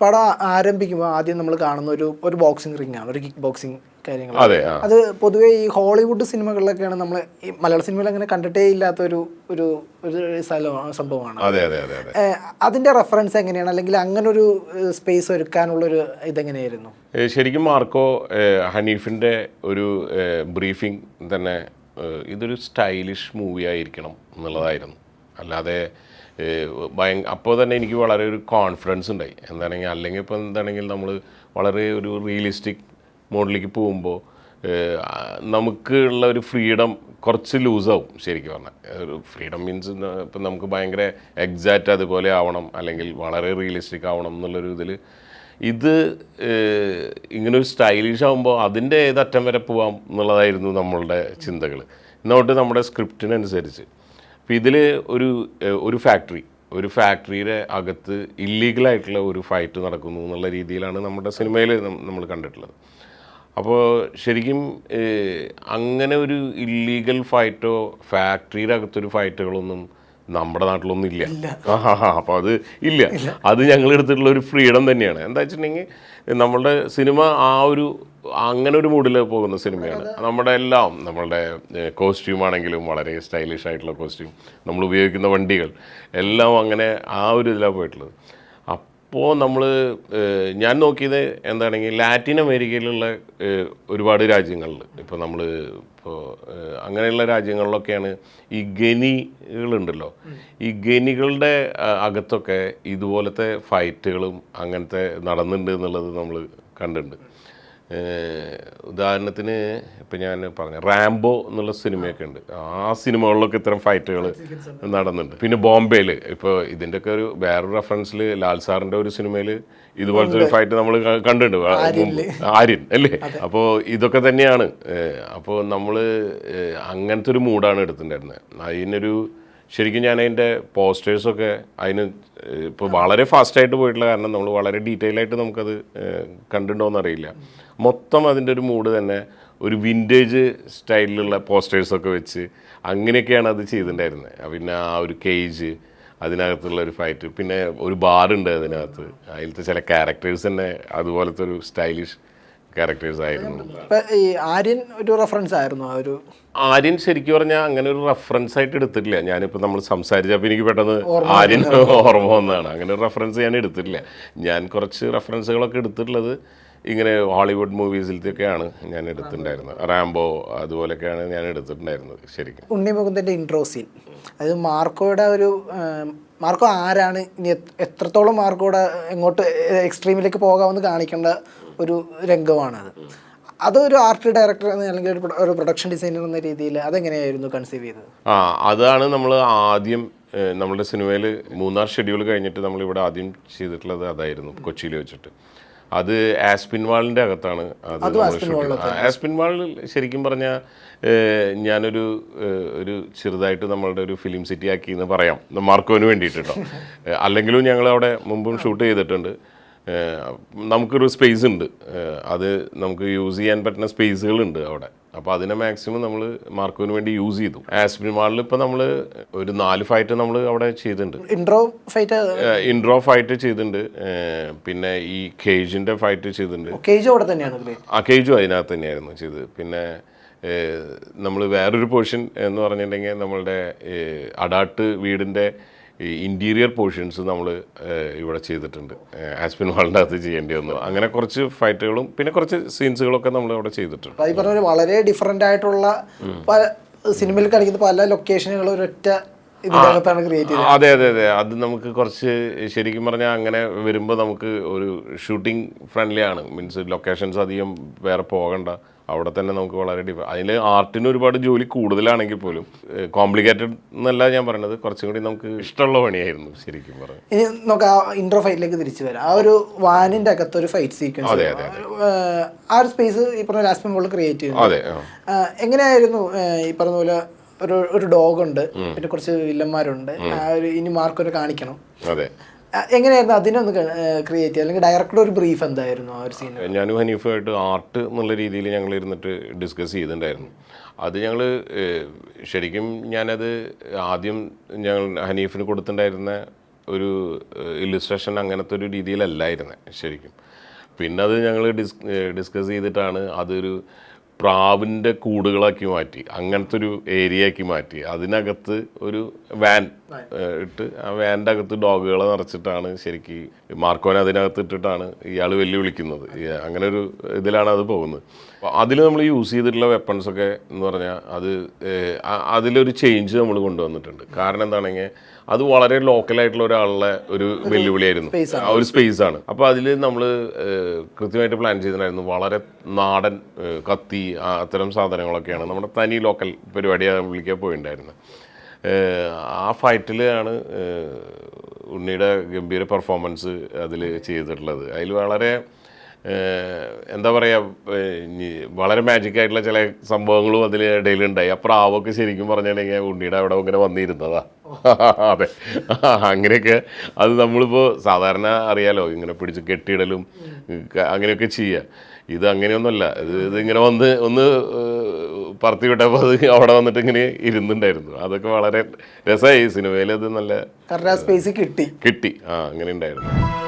പടം ആരംഭിക്കുമ്പോൾ ആദ്യം നമ്മൾ കാണുന്ന ഒരു ഒരു ബോക്സിംഗ് റിംഗ് ആണ് ഒരു കിക്ക് ബോക്സിംഗ് കാര്യങ്ങൾ അതെ പൊതുവേ ഈ ഹോളിവുഡ് സിനിമകളിലൊക്കെയാണ് നമ്മൾ ഈ മലയാള സിനിമയിൽ അങ്ങനെ കണ്ടിട്ടേ ഇല്ലാത്ത ഒരു ഒരു ഒരു സ്ഥലം സംഭവമാണ്. അതെ അതെ അതെ അതെ. അതിന്റെ റെഫറൻസ് എങ്ങനെയാണ്? അല്ലെങ്കിൽ അങ്ങനെ ഒരു സ്പേസ് ഒരുക്കാനുള്ള ഒരു ഇതെങ്ങനെയായിരുന്നു ശരിക്കും മാർക്കോ ഹനീഫിന്റെ ഒരു ബ്രീഫിംഗ് തന്നെ ഇതൊരു സ്റ്റൈലിഷ് മൂവി ആയിരിക്കണം എന്നുള്ളതായിരുന്നു. അല്ലാതെ ഭയ അപ്പോൾ തന്നെ എനിക്ക് വളരെ ഒരു കോൺഫിഡൻസ് ഉണ്ടായി. എന്താണെങ്കിൽ അല്ലെങ്കിൽ ഇപ്പോൾ എന്താണെങ്കിൽ നമ്മൾ വളരെ ഒരു റിയലിസ്റ്റിക് മോഡിലേക്ക് പോകുമ്പോൾ നമുക്ക് ഉള്ള ഒരു ഫ്രീഡം കുറച്ച് ലൂസാവും ശരിക്കും പറഞ്ഞാൽ ഒരു ഫ്രീഡം മീൻസ് ഇപ്പം നമുക്ക് ഭയങ്കര എക്സാക്റ്റ് അതുപോലെ ആവണം അല്ലെങ്കിൽ വളരെ റിയലിസ്റ്റിക് ആവണം എന്നുള്ളൊരു ഇതിൽ ഇത് ഇങ്ങനൊരു സ്റ്റൈലിഷ് ആകുമ്പോൾ അതിന്റെ ഏതറ്റം വരെ പോവാം എന്നുള്ളതായിരുന്നു നമ്മളുടെ ചിന്തകൾ എന്നോട്ട് നമ്മുടെ സ്ക്രിപ്റ്റിനനുസരിച്ച് അപ്പോൾ ഇതിൽ ഒരു ഒരു ഫാക്ടറി ഒരു ഫാക്ടറിയുടെ അകത്ത് ഇല്ലീഗലായിട്ടുള്ള ഒരു ഫൈറ്റ് നടക്കുന്നു എന്നുള്ള രീതിയിലാണ് നമ്മുടെ സിനിമയിൽ നമ്മൾ കണ്ടിട്ടുള്ളത്. അപ്പോൾ ശരിക്കും അങ്ങനെ ഒരു ഇല്ലീഗൽ ഫൈറ്റോ ഫാക്ടറിയുടെ അകത്തൊരു ഫൈറ്റുകളൊന്നും നമ്മുടെ നാട്ടിലൊന്നും ഇല്ല. അപ്പോൾ അത് ഇല്ല. അത് ഞങ്ങൾ എടുത്തിട്ടുള്ള ഒരു ഫ്രീഡം തന്നെയാണ്. എന്താ വെച്ചിട്ടുണ്ടെങ്കിൽ നമ്മളുടെ സിനിമ ആ ഒരു അങ്ങനെ ഒരു മൂഡിൽ പോകുന്ന സിനിമയാണ്. നമ്മുടെ എല്ലാം നമ്മളുടെ കോസ്റ്റ്യൂം ആണെങ്കിലും വളരെ സ്റ്റൈലിഷ് ആയിട്ടുള്ള കോസ്റ്റ്യൂം നമ്മൾ ഉപയോഗിക്കുന്ന വണ്ടികൾ എല്ലാം അങ്ങനെ ആ ഒരു ഇതിലാണ് പോയിട്ടുള്ളത്. അപ്പോൾ നമ്മൾ ഞാൻ നോക്കിയത് എന്താണെങ്കിൽ ലാറ്റിൻ അമേരിക്കയിലുള്ള ഒരുപാട് രാജ്യങ്ങളിൽ ഇപ്പോൾ നമ്മൾ ഇപ്പോൾ അങ്ങനെയുള്ള രാജ്യങ്ങളിലൊക്കെയാണ് ഈ ഗനികളുണ്ടല്ലോ ഈ ഗനികളുടെ അകത്തൊക്കെ ഇതുപോലത്തെ ഫൈറ്റുകളും അങ്ങനത്തെ നടന്നിട്ടുണ്ട് എന്നുള്ളത് നമ്മൾ കണ്ടിട്ടുണ്ട് ഉദാഹരണത്തിന് ഇപ്പം ഞാൻ പറഞ്ഞു റാംബോ എന്നുള്ള സിനിമയൊക്കെ ഉണ്ട്. ആ സിനിമകളിലൊക്കെ ഇത്തരം ഫൈറ്റുകൾ നടന്നുണ്ട് പിന്നെ ബോംബെയിൽ ഇപ്പോൾ ഇതിന്റെയൊക്കെ ഒരു വേറൊരു റെഫറൻസിൽ ലാൽ സാറിന്റെ ഒരു സിനിമയിൽ ഇതുപോലത്തെ ഒരു ഫൈറ്റ് നമ്മൾ കണ്ടിട്ടുണ്ട്. ആര്യൻ അല്ലേ? അപ്പോൾ ഇതൊക്കെ തന്നെയാണ്. അപ്പോൾ നമ്മൾ അങ്ങനത്തെ ഒരു മൂഡാണ് എടുത്തിട്ടുണ്ടായിരുന്നത് അതിനൊരു ശരിക്കും ഞാൻ അതിന്റെ പോസ്റ്റേഴ്സൊക്കെ അതിന് ഇപ്പോൾ വളരെ ഫാസ്റ്റായിട്ട് പോയിട്ടുള്ള കാരണം നമ്മൾ വളരെ ഡീറ്റെയിൽ ആയിട്ട് നമുക്കത് കണ്ടിട്ടുണ്ടോയെന്നറിയില്ല മൊത്തം അതിന്റെ ഒരു മൂഡ് തന്നെ ഒരു വിന്റേജ് സ്റ്റൈലിലുള്ള പോസ്റ്റേഴ്സൊക്കെ വെച്ച് അങ്ങനെയൊക്കെയാണ് അത് ചെയ്തിട്ടുണ്ടായിരുന്നത് പിന്നെ ആ ഒരു കേജ് അതിനകത്തുള്ള ഒരു ഫൈറ്റ് പിന്നെ ഒരു ബാറുണ്ട് അതിനകത്ത്. അതിലത്തെ ചില ക്യാരക്ടേഴ്സ് തന്നെ അതുപോലത്തെ ഒരു സ്റ്റൈലിഷ് ക്യാരക്ടേഴ്സ് ആയിരുന്നു. ഈ ആര്യൻ ഒരു റെഫറൻസ് ആയിരുന്നു ആ ഒരു ആര്യൻ ശരിക്കും പറഞ്ഞാൽ അങ്ങനെ ഒരു റെഫറൻസ് ആയിട്ട് എടുത്തിട്ടില്ല. ഞാനിപ്പോൾ നമ്മൾ സംസാരിച്ചപ്പോൾ എനിക്ക് പെട്ടെന്ന് ആര്യൻ ഓർമ്മ വന്നതാണ്. അങ്ങനെ ഒരു റെഫറൻസ് ഞാൻ എടുത്തിട്ടില്ല. ഞാൻ കുറച്ച് റെഫറൻസുകളൊക്കെ എടുത്തിട്ടുള്ളത് ഇങ്ങനെ ഹോളിവുഡ് മൂവീസിലത്തെയൊക്കെയാണ് ഞാൻ എടുത്തിട്ടുണ്ടായിരുന്നത്. റാംബോ അതുപോലെയൊക്കെയാണ് ഞാൻ എടുത്തിട്ടുണ്ടായിരുന്നത് ശരിക്കും. ഉണ്ണി മുകുന്ദന്റെ ഇൻട്രോ സീൻ അത് മാർക്കോയുടെ ഒരു മാർക്കോ ആരാണ്? ഇനി എത്ര- എത്രത്തോളം മാർക്കോയുടെ എങ്ങോട്ട് എക്സ്ട്രീമിലേക്ക് പോകാമെന്ന് കാണിക്കേണ്ട ഒരു രംഗമാണത്. അതൊരു ആർട്ട് ഡയറക്ടർ അല്ലെങ്കിൽ ഒരു പ്രൊഡക്ഷൻ ഡിസൈനർ എന്ന രീതിയിൽ അതെങ്ങനെയായിരുന്നു കൺസീവ് ചെയ്തത്? ആ അതാണ് നമ്മൾ ആദ്യം നമ്മുടെ സിനിമയിൽ മൂന്നാർ ഷെഡ്യൂൾ കഴിഞ്ഞിട്ട് നമ്മളിവിടെ ആദ്യം ചെയ്തിട്ടുള്ളത് അതായിരുന്നു കൊച്ചിയിൽ വെച്ചിട്ട്. അത് ആസ്പിൻ വാളിന്റെ അകത്താണ് അത് ആസ്പിൻ വാളിൽ ശരിക്കും പറഞ്ഞാൽ ഞാനൊരു ഒരു ചെറുതായിട്ട് നമ്മളുടെ ഒരു ഫിലിം സിറ്റി ആക്കി എന്ന് പറയാം. മാർക്കോന് വേണ്ടിയിട്ട്. കേട്ടോ അല്ലെങ്കിലും ഞങ്ങൾ അവിടെ മുമ്പും ഷൂട്ട് ചെയ്തിട്ടുണ്ട്. നമുക്കൊരു സ്പേസ് ഉണ്ട്. അത് നമുക്ക് യൂസ് ചെയ്യാൻ പറ്റുന്ന സ്പേസുകളുണ്ട് അവിടെ. അപ്പോൾ അതിനെ മാക്സിമം നമ്മൾ മാർക്കുവിന് വേണ്ടി യൂസ് ചെയ്തു. ആസ്പിൻ മാളിൽ ഇപ്പോൾ നമ്മൾ ഒരു നാല് ഫൈറ്റ് നമ്മൾ അവിടെ ചെയ്തിട്ടുണ്ട്. ഇൻട്രോ ഫൈറ്റ് ഇൻട്രോ ഫൈറ്റ് ചെയ്തിട്ടുണ്ട് പിന്നെ ഈ കേജിന്റെ ഫൈറ്റ് ചെയ്തിട്ടുണ്ട് കേജ് അവിടെ തന്നെയാണ് ആ കേജും അതിനകത്ത് തന്നെയായിരുന്നു ചെയ്ത് പിന്നെ നമ്മൾ വേറൊരു പോർഷൻ എന്ന് പറഞ്ഞിട്ടുണ്ടെങ്കിൽ നമ്മളുടെ അഡാട്ട് വീടിന്റെ ഈ ഇന്റീരിയർ പോർഷൻസ് നമ്മൾ ഇവിടെ ചെയ്തിട്ടുണ്ട്. ആസ്പിൻ വാളിന്റെ അകത്ത് ചെയ്യേണ്ടി വന്നു. അങ്ങനെ കുറച്ച് ഫൈറ്റുകളും പിന്നെ കുറച്ച് സീൻസുകളൊക്കെ നമ്മൾ അവിടെ ചെയ്തിട്ടുണ്ട്. ഈ പറഞ്ഞ വളരെ ഡിഫറെന്റ് ആയിട്ടുള്ള പല സിനിമയിൽ കളിക്കുന്ന പല ലൊക്കേഷനുകളും ഒരൊറ്റ അതെ അതെ അതെ. അത് നമുക്ക് കുറച്ച് ശരിക്കും പറഞ്ഞാൽ അങ്ങനെ വരുമ്പോൾ നമുക്ക് ഒരു ഷൂട്ടിംഗ് ഫ്രണ്ട്ലി ആണ്. മീൻസ് ലൊക്കേഷൻസ് അധികം വേറെ പോകണ്ട. അവിടെ തന്നെ നമുക്ക് വളരെ ഡിഫ അതിൽ ആർട്ടിന് ഒരുപാട് ജോലി കൂടുതലാണെങ്കിൽ പോലും കോംപ്ലിക്കേറ്റഡ് എന്നല്ല ഞാൻ പറയണത് കുറച്ചും കൂടി നമുക്ക് ഇഷ്ടമുള്ള പണിയായിരുന്നു ശരിക്കും പറഞ്ഞു. ഇനി നമുക്ക് ആ ഇൻട്രോ ഫൈറ്റിലേക്ക് തിരിച്ചു വരാം. ആ ഒരു വാനിന്റെ അകത്ത് ഒരു ഫൈറ്റ് സീക്വൻസ് ആ ഒരു സ്പേസ് ഈ പറഞ്ഞ ലാസ്റ്റ് മോളിൽ ക്രിയേറ്റ് ചെയ്യുന്നു. എങ്ങനെയായിരുന്നു ഈ പറഞ്ഞ പോലെ ഒരു ഒരു ഡോഗ് ഉണ്ട് പിന്നെ കുറച്ച് വില്ലന്മാരുണ്ട് ആ ഒരു ഇനി മാർക്കൊരു കാണിക്കണം. അതെ. എങ്ങനെയായിരുന്നു അതിനൊന്ന് ക്രിയേറ്റ് അല്ലെങ്കിൽ ഡയറക്ടർ ഒരു ബ്രീഫ് എന്തായിരുന്നു ആ ഒരു സീൻ ഞാനും ഹനീഫുമായിട്ട് ആർട്ട് എന്നുള്ള രീതിയിൽ ഞങ്ങൾ ഇരുന്നിട്ട് ഡിസ്കസ് ചെയ്തിട്ടുണ്ടായിരുന്നു. അത് ഞങ്ങൾ ശരിക്കും ഞാനത് ആദ്യം ഞങ്ങൾ ഹനീഫിന് കൊടുത്തിട്ടുണ്ടായിരുന്ന ഒരു ഇല്ലുസ്ട്രേഷൻ അങ്ങനത്തെ ഒരു രീതിയിലല്ലായിരുന്നേ ശരിക്കും. പിന്നെ അത് ഞങ്ങൾ ഡിസ് ഡിസ്കസ് ചെയ്തിട്ടാണ് അതൊരു പ്രാവിന്റെ കൂടുകളാക്കി മാറ്റി അങ്ങനത്തെ ഒരു ഏരിയ ആക്കി മാറ്റി. അതിനകത്ത് ഒരു വാൻ ഇട്ട് ആ വാന്റെ അകത്ത് ഡോഗുകളെ നിറച്ചിട്ടാണ് ശരിക്ക് മാർക്കോനെ അതിനകത്ത് ഇട്ടിട്ടാണ് ഇയാൾ വെല്ലു വിളിക്കുന്നത് അങ്ങനെ ഒരു ഇതിലാണ് അത് പോകുന്നത്. അതിൽ നമ്മൾ യൂസ് ചെയ്തിട്ടുള്ള വെപ്പൺസൊക്കെ എന്ന് പറഞ്ഞാൽ അത് അതിലൊരു ചേഞ്ച് നമ്മൾ കൊണ്ടുവന്നിട്ടുണ്ട്. കാരണം എന്താണെങ്കിൽ അത് വളരെ ലോക്കലായിട്ടുള്ള ഒരാളുടെ ഒരു വെല്ലുവിളിയായിരുന്നു. ആ ഒരു സ്പേസ് ആണ്. അപ്പോൾ അതിൽ നമ്മൾ കൃത്യമായിട്ട് പ്ലാൻ ചെയ്തിട്ടുണ്ടായിരുന്നു. വളരെ നാടൻ കത്തി അത്തരം സാധനങ്ങളൊക്കെയാണ് നമ്മുടെ തനി ലോക്കൽ പരിപാടിയാണ് വിളിക്കാൻ പോയിണ്ടായിരുന്നു. ഏഹ്, ആ ഫൈറ്റിലാണ് ഉണ്ണിയുടെ ഗംഭീര പെർഫോമൻസ് അതിൽ ചെയ്തിട്ടുള്ളത്. അതിൽ വളരെ എന്താ പറയുക വളരെ മാജിക് ആയിട്ടുള്ള ചില സംഭവങ്ങളും അതിൽ ഇടയിലുണ്ടായി. ആ പ്രാവൊക്കെ ശരിക്കും പറഞ്ഞിട്ടുണ്ടെങ്കിൽ ഉണ്ണിയുടെ അവിടെ ഇങ്ങനെ വന്നിരുന്നതാ. അതെ. അങ്ങനെയൊക്കെ അത് നമ്മളിപ്പോൾ സാധാരണ അറിയാലോ ഇങ്ങനെ പിടിച്ച് കെട്ടിയിടലും അങ്ങനെയൊക്കെ ചെയ്യുക ഇത് അങ്ങനെയൊന്നുമല്ല. ഇത് ഇതിങ്ങനെ വന്ന് ഒന്ന് പറത്തി വിട്ടപ്പോൾ അത് അവിടെ വന്നിട്ട് ഇങ്ങനെ ഇരുന്നുണ്ടായിരുന്നു. അതൊക്കെ വളരെ രസമായി. സിനിമയിൽ അത് നല്ല സ്പേസ് കിട്ടി. കിട്ടി. ആ അങ്ങനെ ഉണ്ടായിരുന്നു.